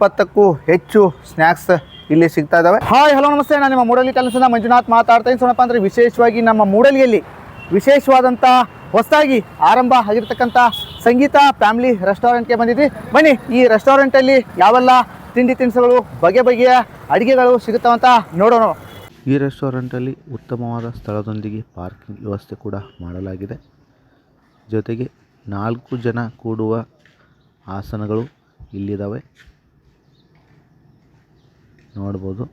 ಇಪ್ಪತ್ತಕ್ಕೂ ಹೆಚ್ಚು ಸ್ನ್ಯಾಕ್ಸ್ ಇಲ್ಲಿ ಸಿಗ್ತಾ ಇದಾವೆ. ಹಾಯ್, ಹಲೋ, ನಮಸ್ತೆ. ನಾನು ನಿಮ್ಮ ಮೂಡಲಿ ಕಲಸ ಮಂಜುನಾಥ್ ಮಾತಾಡ್ತಾ ಇದ್ದೀನಿ. ಸೋಣಪ್ಪ ಅಂದರೆ ವಿಶೇಷವಾಗಿ ನಮ್ಮ ಮೂಡಲಿಯಲ್ಲಿ ವಿಶೇಷವಾದಂಥ ಹೊಸದಾಗಿ ಆರಂಭ ಆಗಿರ್ತಕ್ಕಂಥ ಸಂಗೀತ ಫ್ಯಾಮಿಲಿ ರೆಸ್ಟೋರೆಂಟ್ಗೆ ಬಂದಿದ್ವಿ. ಬನ್ನಿ, ಈ ರೆಸ್ಟೋರೆಂಟಲ್ಲಿ ಯಾವೆಲ್ಲ ತಿಂಡಿ ತಿನಿಸುಗಳು, ಬಗೆ ಬಗೆಯ ಅಡುಗೆಗಳು ಸಿಗುತ್ತವಂತ ನೋಡೋಣ. ಈ ರೆಸ್ಟೋರೆಂಟಲ್ಲಿ ಉತ್ತಮವಾದ ಸ್ಥಳದೊಂದಿಗೆ ಪಾರ್ಕಿಂಗ್ ವ್ಯವಸ್ಥೆ ಕೂಡ ಮಾಡಲಾಗಿದೆ. ಜೊತೆಗೆ ನಾಲ್ಕು ಜನ ಕೂಡುವ ಆಸನಗಳು ಇಲ್ಲಿದ್ದಾವೆ ನೋಡ್ಬೋದು.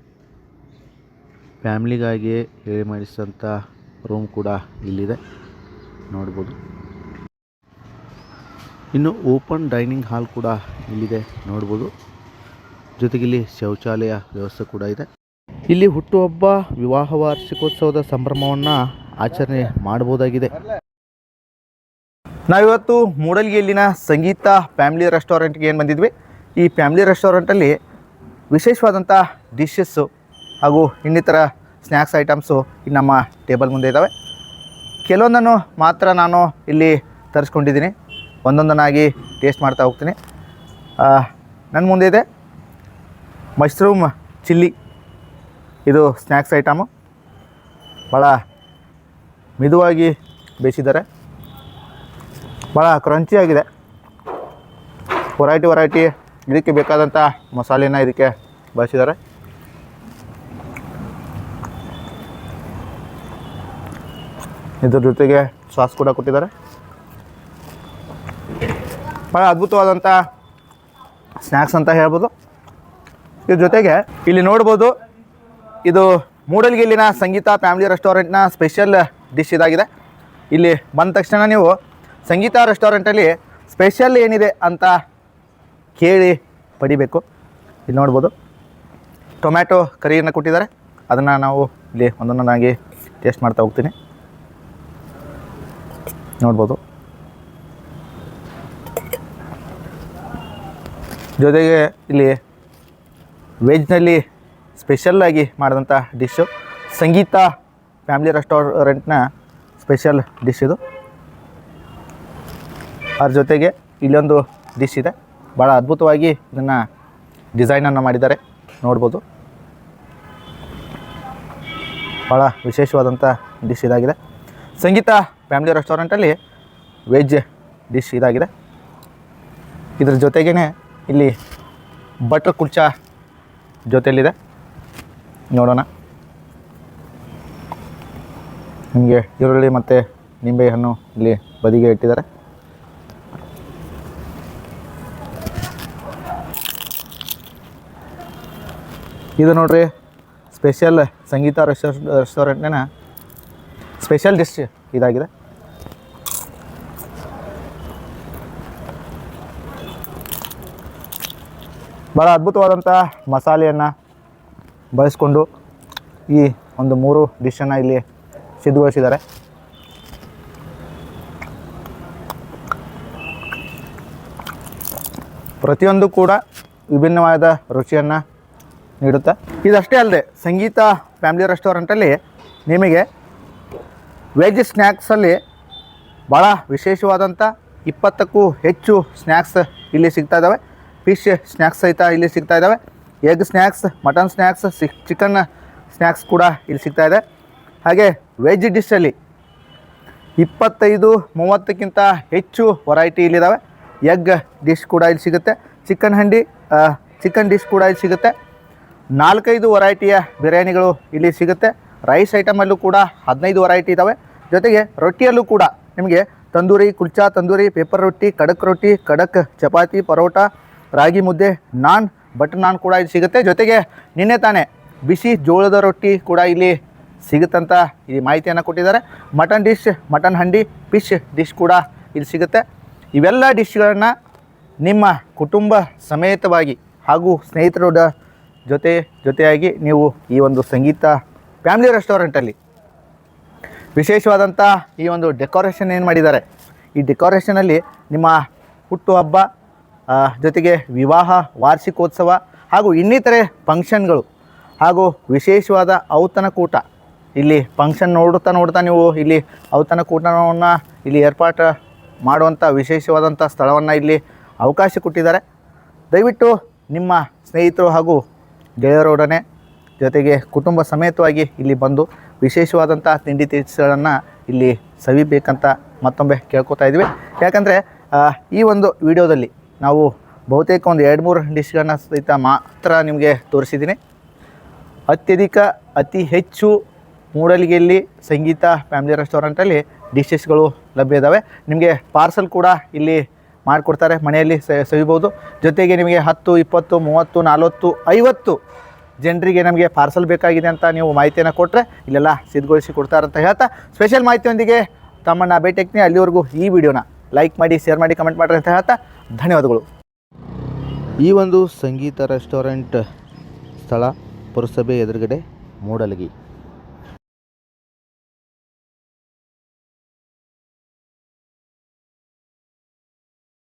ಫ್ಯಾಮ್ಲಿಗಾಗಿಯೇ ಹೇಳಿ ಮಾಡಿಸಿದಂಥ ರೂಮ್ ಕೂಡ ಇಲ್ಲಿದೆ. ನೋಡ್ಬೋದು. ಇನ್ನು ಓಪನ್ ಡೈನಿಂಗ್ ಹಾಲ್ ಕೂಡ ಇಲ್ಲಿದೆ. ನೋಡ್ಬೋದು. ಜೊತೆಗೆ ಇಲ್ಲಿ ಶೌಚಾಲಯ ವ್ಯವಸ್ಥೆ ಕೂಡ ಇದೆ. ಇಲ್ಲಿ ಹುಟ್ಟುಹಬ್ಬ, ವಿವಾಹ ವಾರ್ಷಿಕೋತ್ಸವದ ಸಂಭ್ರಮವನ್ನು ಆಚರಣೆ ಮಾಡಬಹುದಾಗಿದೆ. ನಾವಿವತ್ತು ಮೂಡಲ್ಗಿಯಲ್ಲಿನ ಸಂಗೀತ ಫ್ಯಾಮಿಲಿ ರೆಸ್ಟೋರೆಂಟ್ಗೆ ಏನು ಬಂದಿದ್ವಿ? ಈ ಫ್ಯಾಮಿಲಿ ರೆಸ್ಟೋರೆಂಟಲ್ಲಿ ವಿಶೇಷವಾದಂಥ ಡಿಶಸ್ಸು ಹಾಗೂ ಇನ್ನಿತರ ಸ್ನ್ಯಾಕ್ಸ್ ಐಟಮ್ಸು ಇಲ್ಲಿ ನಮ್ಮ ಟೇಬಲ್ ಮುಂದೆ ಇದ್ದಾವೆ ಕೆಲವೊಂದನ್ನು ಮಾತ್ರ ನಾನು ಇಲ್ಲಿ ತರಿಸ್ಕೊಂಡಿದ್ದೀನಿ. ಒಂದೊಂದನ್ನಾಗಿ ಟೇಸ್ಟ್ ಮಾಡ್ತಾ ಹೋಗ್ತೀನಿ. ನನ್ನ ಮುಂದೆ ಇದೆ ಮಶ್ರೂಮ್ ಚಿಲ್ಲಿ ಇದು ಸ್ನ್ಯಾಕ್ಸ್ ಐಟಮು ಭಾಳ ಮಿದುವಾಗಿ ಬೇಯಿಸಿದ್ದಾರೆ. ಭಾಳ ಕ್ರಂಚಿಯಾಗಿದೆ ವೆರೈಟಿ ವೆರೈಟಿ ಇದಕ್ಕೆ ಬೇಕಾದಂಥ ಮಸಾಲೆನ ಇದಕ್ಕೆ ಬಳಸಿದ್ದಾರೆ. ಇದ್ರ ಜೊತೆಗೆ ಸಾಸ್ ಕೂಡ ಕೊಟ್ಟಿದ್ದಾರೆ. ಭಾಳ ಅದ್ಭುತವಾದಂಥ ಸ್ನ್ಯಾಕ್ಸ್ ಅಂತ ಹೇಳ್ಬೋದು. ಇದ್ರ ಜೊತೆಗೆ ಇಲ್ಲಿ ನೋಡ್ಬೋದು, ಇದು ಮೂಡಲ್ಗಿಲ್ಲಿನ ಸಂಗೀತ ಫ್ಯಾಮಿಲಿ ರೆಸ್ಟೋರೆಂಟ್ನ ಸ್ಪೆಷಲ್ ಡಿಶ್ ಇದಾಗಿದೆ. ಇಲ್ಲಿ ಬಂದ ತಕ್ಷಣ ನೀವು ಸಂಗೀತ ರೆಸ್ಟೋರೆಂಟಲ್ಲಿ ಸ್ಪೆಷಲ್ ಏನಿದೆ ಅಂತ ಕೇಳಿ ಪಡಿಬೇಕು. ಇಲ್ಲಿ ನೋಡ್ಬೋದು. ಟೊಮ್ಯಾಟೊ ಕರಿಯನ್ನು ಕೊಟ್ಟಿದ್ದಾರೆ. ಅದನ್ನು ನಾವು ಇಲ್ಲಿ ಒಂದೊಂದನ್ನಾಗಿ ಟೇಸ್ಟ್ ಮಾಡ್ತಾ ಹೋಗ್ತೀನಿ. ನೋಡ್ಬೋದು. ಜೊತೆಗೆ ಇಲ್ಲಿ ವೆಜ್ನಲ್ಲಿ ಸ್ಪೆಷಲ್ಲಾಗಿ ಮಾಡಿದಂಥ ಡಿಶ್ಶು ಸಂಗೀತ ಫ್ಯಾಮಿಲಿ ರೆಸ್ಟೋರೆಂಟ್ನ ಸ್ಪೆಷಲ್ ಡಿಶ್ ಇದು. ಅದ್ರ ಜೊತೆಗೆ ಇಲ್ಲೊಂದು ಡಿಶ್ ಇದೆ. ಭಾಳ ಅದ್ಭುತವಾಗಿ ಇದನ್ನು ಡಿಸೈನನ್ನು ಮಾಡಿದ್ದಾರೆ. ನೋಡ್ಬೋದು. ಭಾಳ ವಿಶೇಷವಾದಂಥ ಡಿಶ್ ಇದಾಗಿದೆ. ಸಂಗೀತ ಫ್ಯಾಮಿಲಿ ರೆಸ್ಟೋರೆಂಟಲ್ಲಿ ವೆಜ್ ಡಿಶ್ ಇದಾಗಿದೆ. ಇದ್ರ ಜೊತೆಗೇ ಇಲ್ಲಿ ಬಟರ್ ಕುಲ್ಚಾ ಜೊತೆಯಲ್ಲಿದೆ ನೋಡೋಣ. ನಿಮಗೆ ಈರುಳ್ಳಿ ಮತ್ತು ನಿಂಬೆ ಹಣ್ಣು ಇಲ್ಲಿ ಬದಿಗೆ ಇಟ್ಟಿದ್ದಾರೆ. ಇದು ನೋಡ್ರಿ ಸ್ಪೆಷಲ್ ಸಂಗೀತ ರೆಸ್ಟೋ ರೆಸ್ಟೋರೆಂಟ್ನ ಸ್ಪೆಷಲ್ ಡಿಶ್ ಇದಾಗಿದೆ. ಭಾಳ ಅದ್ಭುತವಾದಂಥ ಮಸಾಲೆಯನ್ನು ಬಳಸ್ಕೊಂಡು ಈ ಒಂದು ಮೂರು ಡಿಶನ್ನು ಇಲ್ಲಿ ಸಿದ್ಧಗೊಳಿಸಿದ್ದಾರೆ. ಪ್ರತಿಯೊಂದು ಕೂಡ ವಿಭಿನ್ನವಾದ ರುಚಿಯನ್ನು ನೀಡುತ್ತೆ? ಇದಷ್ಟೇ ಅಲ್ಲದೆ ಸಂಗೀತ ಫ್ಯಾಮಿಲಿ ರೆಸ್ಟೋರೆಂಟಲ್ಲಿ ನಿಮಗೆ ವೆಜ್ ಸ್ನ್ಯಾಕ್ಸಲ್ಲಿ ಭಾಳ ವಿಶೇಷವಾದಂಥ ಇಪ್ಪತ್ತಕ್ಕೂ ಹೆಚ್ಚು ಸ್ನ್ಯಾಕ್ಸ್ ಇಲ್ಲಿ ಸಿಗ್ತಾ ಇದ್ದಾವೆ. ಫಿಶ್ ಸ್ನ್ಯಾಕ್ಸ್ ಸಹಿತ ಇಲ್ಲಿ ಸಿಗ್ತಾ ಇದ್ದಾವೆ. ಎಗ್ ಸ್ನ್ಯಾಕ್ಸ್, ಮಟನ್ ಸ್ನ್ಯಾಕ್ಸ್ ಸಿಕ್ ಚಿಕನ್ ಸ್ನ್ಯಾಕ್ಸ್ ಕೂಡ ಇಲ್ಲಿ ಸಿಗ್ತಾ ಇದೆ. ಹಾಗೆ ವೆಜ್ ಡಿಶಲ್ಲಿ ಇಪ್ಪತ್ತೈದು, ಮೂವತ್ತಕ್ಕಿಂತ ಹೆಚ್ಚು ವೆರೈಟಿ ಇಲ್ಲಿದ್ದಾವೆ ಎಗ್ ಡಿಶ್ ಕೂಡ ಇಲ್ಲಿ ಸಿಗುತ್ತೆ. ಚಿಕನ್ ಹಂಡಿ ಚಿಕನ್ ಡಿಶ್ ಕೂಡ ಇಲ್ಲಿ ಸಿಗುತ್ತೆ. ನಾಲ್ಕೈದು ವೆರೈಟಿಯ ಬಿರಿಯಾನಿಗಳು ಇಲ್ಲಿ ಸಿಗುತ್ತೆ. ರೈಸ್ ಐಟಮಲ್ಲೂ ಕೂಡ ಹದಿನೈದು ವೆರೈಟಿ ಇದ್ದಾವೆ ಜೊತೆಗೆ ರೊಟ್ಟಿಯಲ್ಲೂ ಕೂಡ ನಿಮಗೆ ತಂದೂರಿ, ಕುಲ್ಚಾ ತಂದೂರಿ ಪೇಪರ್ ರೊಟ್ಟಿ ಖಡಕ್ ರೊಟ್ಟಿ ಖಡಕ್ ಚಪಾತಿ, ಪರೋಟ, ರಾಗಿ ಮುದ್ದೆ, ನಾನ್, ಬಟರ್ ನಾನ್ ಕೂಡ ಇಲ್ಲಿ ಸಿಗುತ್ತೆ. ಜೊತೆಗೆ ನಿನ್ನೆ ತಾನೇ ಬಿಸಿ ಜೋಳದ ರೊಟ್ಟಿ ಕೂಡ ಇಲ್ಲಿ ಸಿಗುತ್ತಂತ ಈ ಮಾಹಿತಿಯನ್ನು ಕೊಟ್ಟಿದ್ದಾರೆ. Mutton dish mutton handi fish dish ಕೂಡ ಇಲ್ಲಿ ಸಿಗುತ್ತೆ. ಇವೆಲ್ಲ ಡಿಶ್ಗಳನ್ನು ನಿಮ್ಮ ಕುಟುಂಬ ಸಮೇತವಾಗಿ ಹಾಗೂ ಸ್ನೇಹಿತರ ಜೊತೆ, ಜೊತೆಯಾಗಿ ನೀವು ಈ ಒಂದು ಸಂಗೀತ ಫ್ಯಾಮಿಲಿ ರೆಸ್ಟೋರೆಂಟಲ್ಲಿ ವಿಶೇಷವಾದಂಥ ಈ ಒಂದು ಡೆಕೋರೇಷನ್ ಏನು ಮಾಡಿದ್ದಾರೆ? ಈ ಡೆಕೋರೇಷನಲ್ಲಿ ನಿಮ್ಮ ಹುಟ್ಟುಹಬ್ಬ ಜೊತೆಗೆ ವಿವಾಹ, ವಾರ್ಷಿಕೋತ್ಸವ ಹಾಗೂ ಇನ್ನಿತರೆ ಫಂಕ್ಷನ್ಗಳು ಹಾಗೂ ವಿಶೇಷವಾದ ಔತಣಕೂಟ ಇಲ್ಲಿ ಫಂಕ್ಷನ್ ನೋಡುತ್ತಾ ನೋಡ್ತಾ ನೀವು ಇಲ್ಲಿ ಔತಣಕೂಟವನ್ನು ಇಲ್ಲಿ ಏರ್ಪಾಟು ಮಾಡುವಂಥ ವಿಶೇಷವಾದಂಥ ಸ್ಥಳವನ್ನು ಇಲ್ಲಿ ಅವಕಾಶ ಕೊಟ್ಟಿದ್ದಾರೆ. ದಯವಿಟ್ಟು ನಿಮ್ಮ ಸ್ನೇಹಿತರು ಹಾಗೂ ಗೆಳೆಯರೊಡನೆ ಜೊತೆಗೆ ಕುಟುಂಬ ಸಮೇತವಾಗಿ ಇಲ್ಲಿ ಬಂದು ವಿಶೇಷವಾದಂಥ ತಿಂಡಿ ತಿನಿಸುಗಳನ್ನು ಇಲ್ಲಿ ಸವಿಬೇಕಂತ ಮತ್ತೊಮ್ಮೆ ಕೇಳ್ಕೊತಾ ಇದ್ವಿ. ಯಾಕಂದರೆ ಈ ಒಂದು ವಿಡಿಯೋದಲ್ಲಿ ನಾವು ಬಹುತೇಕ ಒಂದು ಎರಡು ಮೂರು ಡಿಶ್ಗಳನ್ನ ಸಹಿತ ಮಾತ್ರ ನಿಮಗೆ ತೋರಿಸಿದ್ದೀನಿ. ಅತ್ಯಧಿಕ, ಅತಿ ಹೆಚ್ಚು ಮೂಡಲಿಗೆಯಲ್ಲಿ ಸಂಗೀತ ಫ್ಯಾಮಿಲಿ ರೆಸ್ಟೋರೆಂಟಲ್ಲಿ ಡಿಶಸ್ಗಳು ಲಭ್ಯ ಇದ್ದಾವೆ ನಿಮಗೆ ಪಾರ್ಸಲ್ ಕೂಡ ಇಲ್ಲಿ ಮಾಡಿಕೊಡ್ತಾರೆ, ಮನೆಯಲ್ಲಿ ಸವಿಬೋದು. ಜೊತೆಗೆ ನಿಮಗೆ ಹತ್ತು, ಇಪ್ಪತ್ತು, ಮೂವತ್ತು, ನಲ್ವತ್ತು, ಐವತ್ತು ಜನರಿಗೆ ನಮಗೆ ಪಾರ್ಸಲ್ ಬೇಕಾಗಿದೆ ಅಂತ ನೀವು ಮಾಹಿತಿಯನ್ನು ಕೊಟ್ಟರೆ ಇಲ್ಲೆಲ್ಲ ಸಿದ್ಧಗೊಳಿಸಿ ಕೊಡ್ತಾರಂತ ಹೇಳ್ತಾ ಸ್ಪೆಷಲ್ ಮಾಹಿತಿಯೊಂದಿಗೆ ತಮ್ಮನ್ನು ಭೇಟಿಯಾಗ್ತೀನಿ ಅಲ್ಲಿವರೆಗೂ ಈ ವಿಡಿಯೋನ ಲೈಕ್ ಮಾಡಿ ಶೇರ್ ಮಾಡಿ ಕಮೆಂಟ್ ಮಾಡಿರಿ ಅಂತ ಹೇಳ್ತಾ, ಧನ್ಯವಾದಗಳು. ಈ ಒಂದು ಸಂಗೀತ ರೆಸ್ಟೋರೆಂಟ್ ಸ್ಥಳ ಪುರಸಭೆ ಎದುರುಗಡೆ ಮೂಡಲಗಿ.